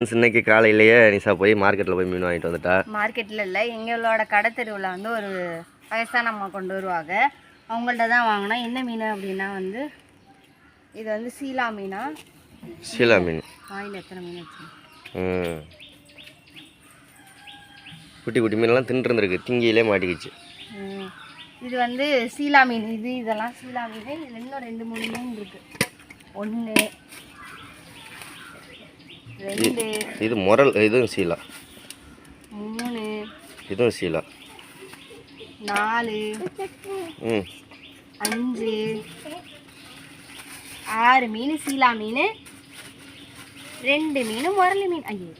இன்னைக்கு காலையிலேயே நிஷா போய் மார்க்கெட்டில் போய் மீன் வாங்கிட்டு வந்துட்டா. மார்க்கெட்டில் இல்லை எங்களோட கடை தெருவில் வந்து ஒரு வயசான அம்மா கொண்டு வருவாங்க. அவங்கள்ட்ட தான் வாங்கினோம். என்ன மீன் அப்படின்னா வந்து இது வந்து சீலா மீனா? சீலா மீன். வாயில் எத்தனை மீன் வச்சு ம். குட்டி குட்டி மீனெல்லாம் தின்ட்டு இருந்திருக்கு திங்கியிலே மாட்டிக்கிச்சு. இது வந்து சீலா மீன். இது இதெல்லாம் சீலா மீன். இன்னும் ரெண்டு மூணு மீன் இருக்கு. ஒன்று இது முரல் இதுவும் சீலா. மூணு. இதுவும் சீலா. நாலு. ம். அஞ்சு. ஆறு மீன் சீலா மீன். ரெண்டு மீன் முரளி மீன். ஐயோ.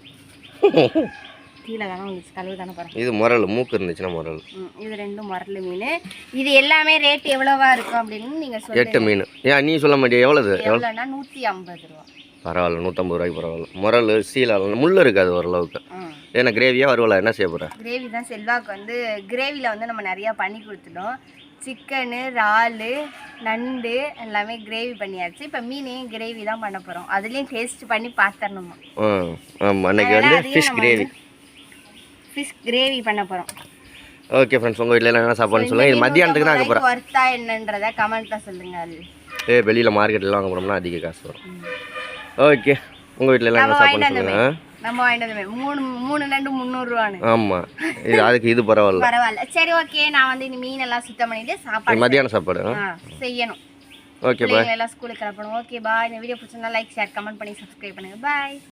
கீழே தானே வந்துச்சு கழுவு தானே பாருங்க இது முரல் மூக்கு இருந்துச்சுன்னா முரல். இது ரெண்டும் முரளி மீன். இது எல்லாமே ரேட் எவ்வளவா இருக்கும் அப்படின்னு நீங்கள் எட்டு மீன். ஏன் நீ சொல்ல மாட்டியா? எவ்வளோது எவ்வளோன்னா நூற்றி ஐம்பது ரூபா. பரவாயில்ல நூற்றம்பது ரூபாய்க்கு பரவாயில்ல. முரல் சீலா முள் இருக்காது ஓரளவுக்கு. ஏன்னா கிரேவியாக வருவல? என்ன செய்ய போகிற கிரேவி தான் செல்வாக்கு. வந்து கிரேவியில் வந்து நம்ம நிறையா பண்ணி கொடுத்துட்டோம். சிக்கனு இறாலு நண்டு எல்லாமே கிரேவி பண்ணியாச்சு. இப்போ மீனையும் கிரேவி தான் பண்ண போகிறோம் அதுலேயும் டேஸ்ட் பண்ணி பார்த்துடணுமா ஆமாம் அன்னைக்கு வந்து ஃபிஷ் கிரேவி ஃபிஷ் கிரேவி பண்ண போகிறோம் ஓகே ஃப்ரெண்ட்ஸ் உங்கள் வீட்டில் என்ன சாப்பாடுன்னு சொல்லுங்கள் இது மத்தியானத்துக்கு தான் போகிறேன் ஒர்த்தா என்னன்றதை கமெண்ட்டில் சொல்லுங்க. அது ஏ வெளியில் மார்க்கெட்டில் வாங்க போனோம்னா அதிக காசு வரும். ஓகே. உங்கள் வீட்டில் எல்லாம் என்ன வந்தோமே. நம்ம வாங்கிட்டு மூணு மூணு ரெண்டு முந்நூறுரூவான்னு ஆமாம் இது அதுக்கு இது பரவாயில்ல. பரவாயில்ல. சரி ஓகே. நான் வந்து இந்த மீன் எல்லாம் சுத்தம் பண்ணிட்டு சாப்பாடு மத்தியான சாப்பாடு செய்யணும். ஓகே பாய் எல்லாம் ஸ்கூலுக்கு கிளப்பணும். ஓகே பாய் இந்த வீடியோ பிடிச்சிருந்தா லைக் ஷேர் கமெண்ட் பண்ணி சப்ஸ்கிரைப் பண்ணுங்க. பாய்